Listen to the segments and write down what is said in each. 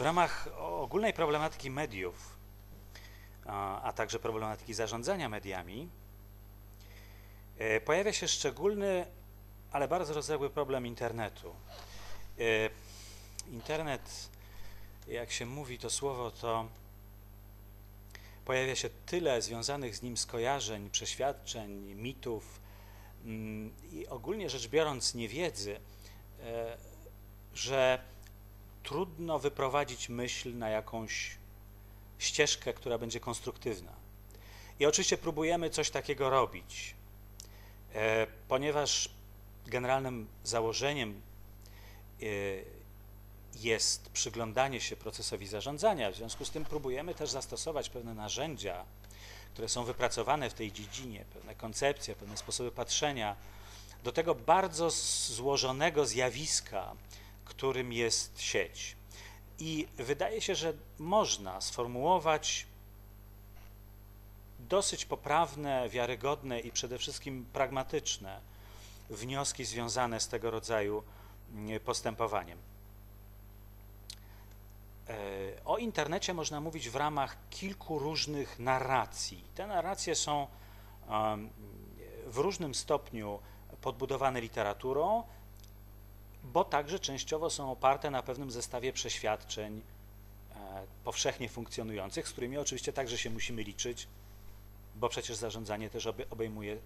W ramach ogólnej problematyki mediów, a, także problematyki zarządzania mediami, e, pojawia się szczególny, ale bardzo rozległy problem internetu. E, internet, jak się mówi to słowo, to pojawia się tyle związanych z nim skojarzeń, przeświadczeń, mitów mm, i ogólnie rzecz biorąc niewiedzy, e, że trudno wyprowadzić myśl na jakąś ścieżkę, która będzie konstruktywna. I oczywiście próbujemy coś takiego robić, e, ponieważ generalnym założeniem e, jest przyglądanie się procesowi zarządzania. W związku z tym próbujemy też zastosować pewne narzędzia, które są wypracowane w tej dziedzinie, pewne koncepcje, pewne sposoby patrzenia do tego bardzo złożonego zjawiska, którym jest sieć. I wydaje się, że można sformułować dosyć poprawne, wiarygodne i przede wszystkim pragmatyczne wnioski związane z tego rodzaju mm, postępowaniem. E, o internecie można mówić w ramach kilku różnych narracji. Te narracje są w różnym stopniu podbudowane literaturą, bo także częściowo są oparte na pewnym zestawie przeświadczeń e, powszechnie funkcjonujących, z którymi oczywiście także się musimy liczyć, bo przecież zarządzanie też obejmuje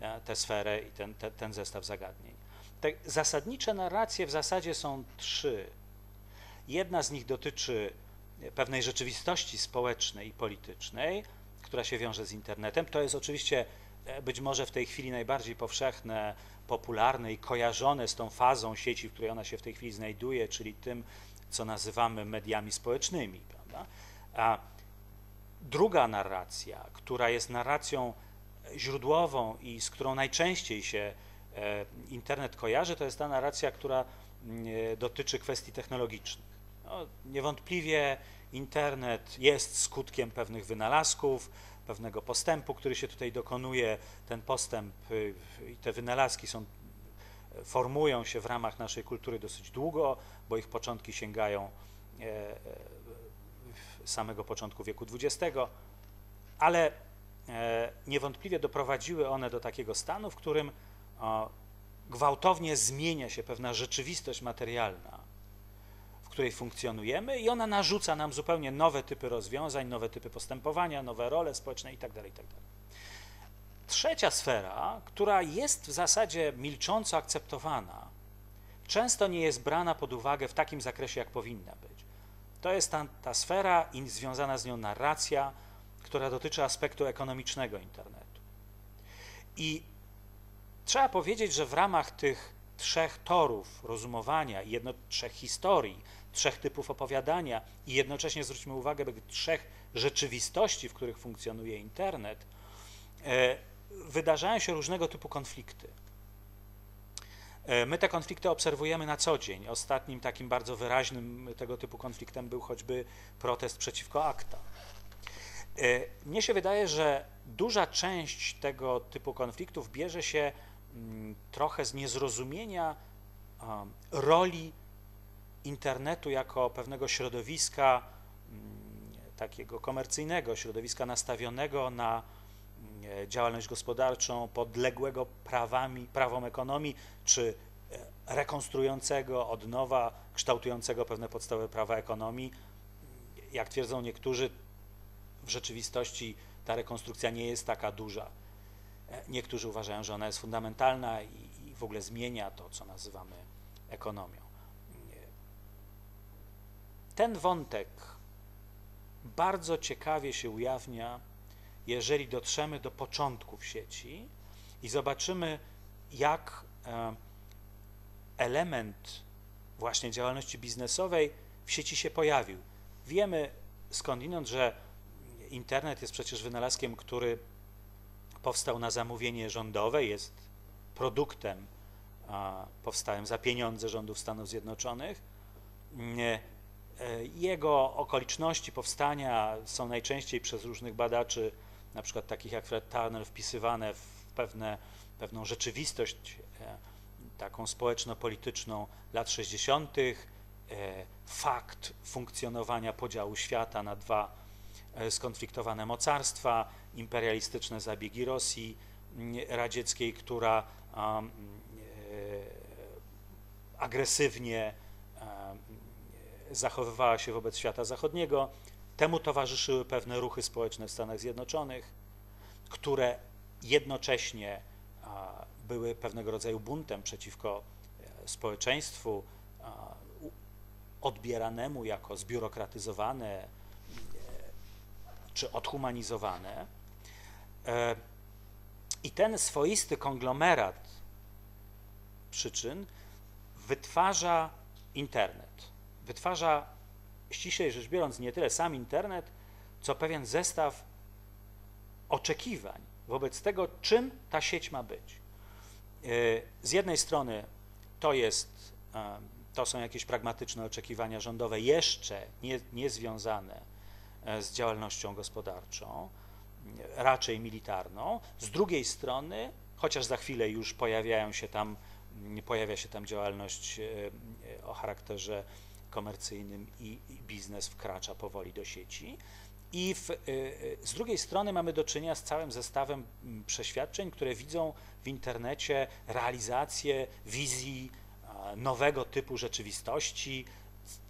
e, e, tę sferę i ten, ten, ten zestaw zagadnień. Te zasadnicze narracje w zasadzie są trzy. Jedna z nich dotyczy pewnej rzeczywistości społecznej i politycznej, która się wiąże z internetem. To jest oczywiście być może w tej chwili najbardziej powszechne popularne i kojarzone z tą fazą sieci, w której ona się w tej chwili znajduje, czyli tym, co nazywamy mediami społecznymi. Prawda? A druga narracja, która jest narracją źródłową i z którą najczęściej się e, internet kojarzy, to jest ta narracja, która mm, e, dotyczy kwestii technologicznych. No, niewątpliwie internet jest skutkiem pewnych wynalazków, pewnego postępu, który się tutaj dokonuje. Ten postęp y, i te wynalazki są, formują się w ramach naszej kultury dosyć długo, bo ich początki sięgają e, e, samego początku wieku XX, ale e, niewątpliwie doprowadziły one do takiego stanu, w którym gwałtownie zmienia się pewna rzeczywistość materialna której funkcjonujemy i ona narzuca nam zupełnie nowe typy rozwiązań, nowe typy postępowania, nowe role społeczne itd. Tak itd. Tak Trzecia sfera, która jest w zasadzie milcząco akceptowana, często nie jest brana pod uwagę w takim zakresie, jak powinna być. To jest ta, ta sfera i związana z nią narracja, która dotyczy aspektu ekonomicznego internetu. I trzeba powiedzieć, że w ramach tych trzech torów rozumowania jedno trzech historii, trzech typów opowiadania i jednocześnie zwróćmy uwagę do trzech rzeczywistości, w których funkcjonuje internet, e, wydarzają się różnego typu konflikty. E, my te konflikty obserwujemy na co dzień. Ostatnim takim bardzo wyraźnym tego typu konfliktem był choćby protest przeciwko akta. E, mnie się wydaje, że duża część tego typu konfliktów bierze się trochę z niezrozumienia roli internetu jako pewnego środowiska mm, takiego komercyjnego, środowiska nastawionego na mm, działalność gospodarczą, podległego prawami, prawom ekonomii, czy e, rekonstruującego od nowa, kształtującego pewne podstawowe prawa ekonomii. Jak twierdzą niektórzy, w rzeczywistości ta rekonstrukcja nie jest taka duża. Niektórzy uważają, że ona jest fundamentalna i, i w ogóle zmienia to, co nazywamy ekonomią. Ten wątek bardzo ciekawie się ujawnia, jeżeli dotrzemy do początków sieci i zobaczymy, jak e, element właśnie działalności biznesowej w sieci się pojawił. Wiemy skądinąd, że internet jest przecież wynalazkiem, który powstał na zamówienie rządowe, jest produktem powstałym za pieniądze rządów Stanów Zjednoczonych. E, jego okoliczności powstania są najczęściej przez różnych badaczy, na przykład takich jak Fred Turner, wpisywane w pewne, pewną rzeczywistość e, taką społeczno-polityczną lat 60. fakt funkcjonowania podziału świata na dwa skonfliktowane mocarstwa, imperialistyczne zabiegi Rosji radzieckiej, która agresywnie zachowywała się wobec świata zachodniego. Temu towarzyszyły pewne ruchy społeczne w Stanach Zjednoczonych, które jednocześnie były pewnego rodzaju buntem przeciwko e, społeczeństwu odbieranemu jako zbiurokratyzowane e, czy odhumanizowane. E, I ten swoisty konglomerat przyczyn wytwarza internet. Wytwarza, ściślej rzecz biorąc, nie tyle sam internet, co pewien zestaw oczekiwań wobec tego, czym ta sieć ma być. E, z jednej strony to jest, e, to są jakieś pragmatyczne oczekiwania rządowe, jeszcze nie, nie z działalnością gospodarczą, raczej militarną. Z drugiej strony, chociaż za chwilę już pojawiają się tam, pojawia się tam działalność o charakterze komercyjnym i, biznes wkracza powoli do sieci. I w, z drugiej strony mamy do czynienia z całym zestawem przeświadczeń, które widzą w internecie realizację wizji nowego typu rzeczywistości,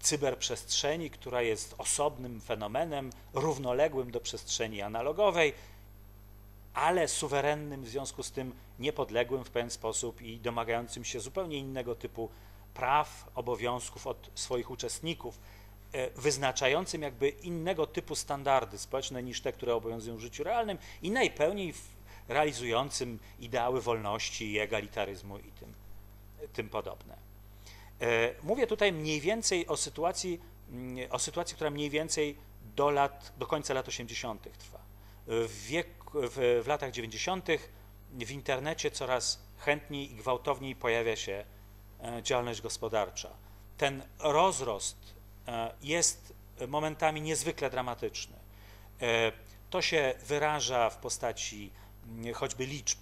cyberprzestrzeni, która jest osobnym fenomenem, równoległym do przestrzeni analogowej, ale suwerennym w związku z tym niepodległym w pewien sposób i domagającym się zupełnie innego typu praw, obowiązków od swoich uczestników, e, wyznaczającym jakby innego typu standardy społeczne niż te, które obowiązują w życiu realnym i najpełniej realizującym ideały wolności i egalitaryzmu i tym, tym podobne. E, mówię tutaj mniej więcej o sytuacji, mm, o sytuacji, która mniej więcej do, lat, do końca lat 80. trwa. W, wiek, w, w latach 90. w internecie coraz chętniej i gwałtowniej pojawia się e, działalność gospodarcza. Ten rozrost e, jest momentami niezwykle dramatyczny. To się wyraża w postaci choćby liczb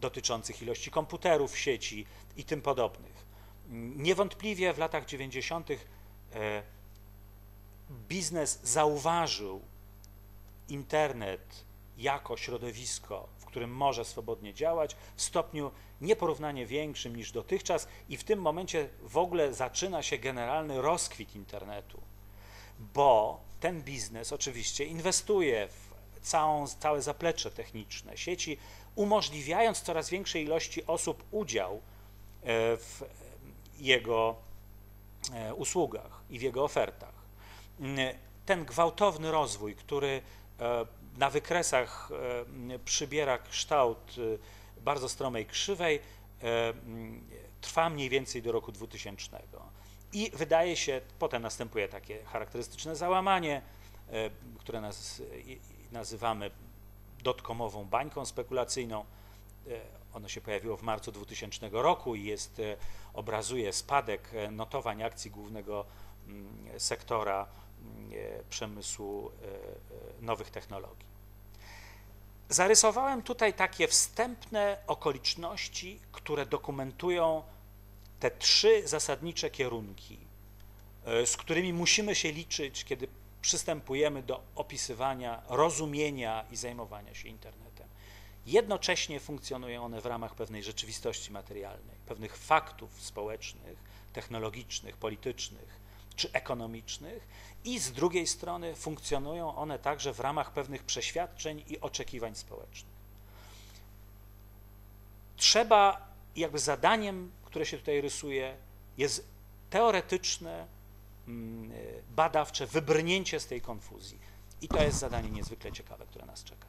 dotyczących ilości komputerów w sieci i tym podobnych. Niewątpliwie w latach 90. biznes zauważył internet jako środowisko, w którym może swobodnie działać, w stopniu nieporównanie większym niż dotychczas, i w tym momencie w ogóle zaczyna się generalny rozkwit internetu, bo ten biznes oczywiście inwestuje w całą, całe zaplecze techniczne sieci, umożliwiając coraz większej ilości osób udział e, w jego e, usługach i w jego ofertach. Mm, ten gwałtowny rozwój, który e, na wykresach przybiera kształt bardzo stromej krzywej, trwa mniej więcej do roku 2000. I wydaje się, potem następuje takie charakterystyczne załamanie, które nazywamy dotkomową bańką spekulacyjną. E, ono się pojawiło w marcu 2000 roku i jest, e, obrazuje spadek e, notowań akcji głównego mm, sektora mm, przemysłu nowych technologii. Zarysowałem tutaj takie wstępne okoliczności, które dokumentują te trzy zasadnicze kierunki, z którymi musimy się liczyć, kiedy przystępujemy do opisywania, rozumienia i zajmowania się internetem. Jednocześnie funkcjonują one w ramach pewnej rzeczywistości materialnej, pewnych faktów społecznych, technologicznych, politycznych czy ekonomicznych, i z drugiej strony funkcjonują one także w ramach pewnych przeświadczeń i oczekiwań społecznych. Trzeba, jakby zadaniem, które się tutaj rysuje, jest teoretyczne, badawcze, wybrnięcie z tej konfuzji. I to jest zadanie niezwykle ciekawe, które nas czeka.